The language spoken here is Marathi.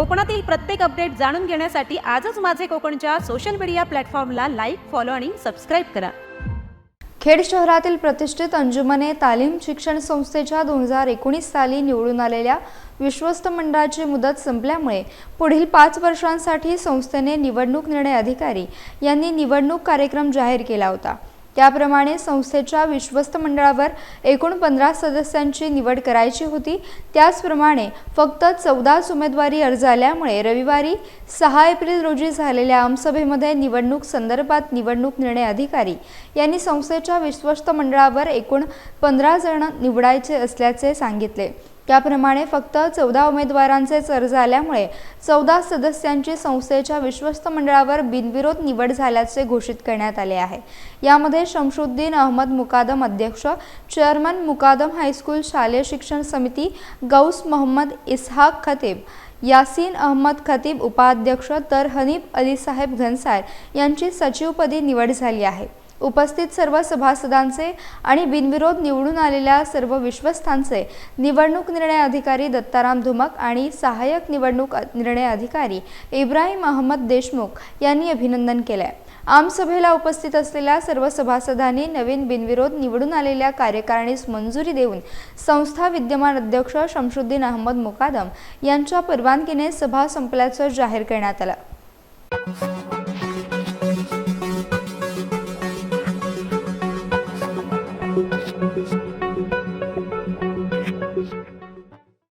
कोकणातील प्रत्येक अपडेट जाणून घेण्यासाठी आजच माझे कोकणच्या सोशल मीडिया प्लॅटफॉर्मला लाईक फॉलो आणि सबस्क्राईब करा. खेड शहरातील प्रतिष्ठित अंजुमने तालीम शिक्षण संस्थेच्या दोन हजार एकोणीस साली निवडून आलेल्या विश्वस्त मंडळाची मुदत संपल्यामुळे पुढील पाच वर्षांसाठी संस्थेने निवडणूक निर्णय अधिकारी यांनी निवडणूक कार्यक्रम जाहीर केला होता. त्याप्रमाणे संस्थेच्या विश्वस्त मंडळावर एकूण पंधरा सदस्यांची निवड करायची होती. त्याचप्रमाणे फक्त चौदाच उमेदवारी अर्ज आल्यामुळे रविवारी सहा एप्रिल रोजी झालेल्या आमसभेमध्ये निवडणूक संदर्भात निवडणूक निर्णय अधिकारी यांनी संस्थेच्या विश्वस्त मंडळावर एकूण पंधरा जण निवडायचे असल्याचे सांगितले. त्याप्रमाणे फक्त चौदा उमेदवारांचेच अर्ज आल्यामुळे चौदा सदस्यांची संस्थेच्या विश्वस्त मंडळावर बिनविरोध निवड झाल्याचे घोषित करण्यात आले आहे. यामध्ये शमशुद्दीन अहमद मुकादम अध्यक्ष चेअरमन मुकादम हायस्कूल शालेय शिक्षण समिती गौस मोहम्मद इसहाक खतीब यासीन अहमद खतीब उपाध्यक्ष तर हनीफ अलीसाहेब घनसार यांची सचिवपदी निवड झाली आहे. उपस्थित सर्व सभासदांचे आणि बिनविरोध निवडून आलेल्या सर्व विश्वस्तांचे निवडणूक निर्णय अधिकारी दत्ताराम धुमक आणि सहाय्यक निवडणूक निर्णय अधिकारी इब्राहिम अहमद देशमुख यांनी अभिनंदन केले आमसभेला उपस्थित असलेल्या सर्व सभासदांनी नवीन बिनविरोध निवडून आलेल्या कार्यकारिणीस मंजुरी देऊन संस्था विद्यमान अध्यक्ष शमशुद्दीन अहमद मुकादम यांच्या परवानगीने सभा संपल्याचं जाहीर करण्यात आलं.